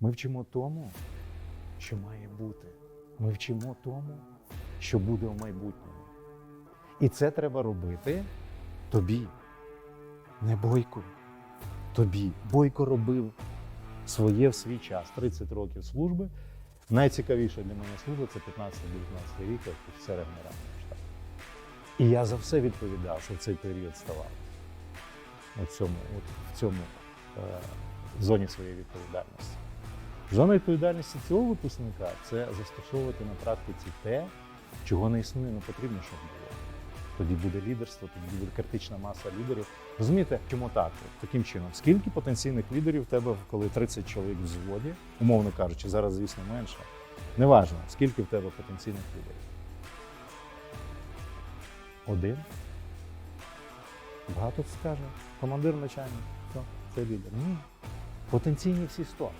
Ми вчимо тому, що має бути. Ми вчимо тому, що буде в майбутньому. І це треба робити тобі, не бойку. Тобі. Бойко робив своє в свій час, 30 років служби. Найцікавіша для мене служба це 15-19 рік, як офіцера генерального штабу. І я за все відповідав, що в цей період ставав. У цьому, от, в цьому е, зоні своєї відповідальності. Зона відповідальності цього випускника це застосовувати на практиці те, чого не існує, не потрібно, щоб було. Тоді буде лідерство, тоді буде критична маса лідерів. Розумієте, чому так? Таким чином, скільки потенційних лідерів в тебе, коли 30 чоловік в взводі, умовно кажучи, зараз, звісно, менше. Неважно, скільки в тебе потенційних лідерів. Один. Багато скаже. Командир начальник. Все, це лідер. Ні. Потенційні всі 100.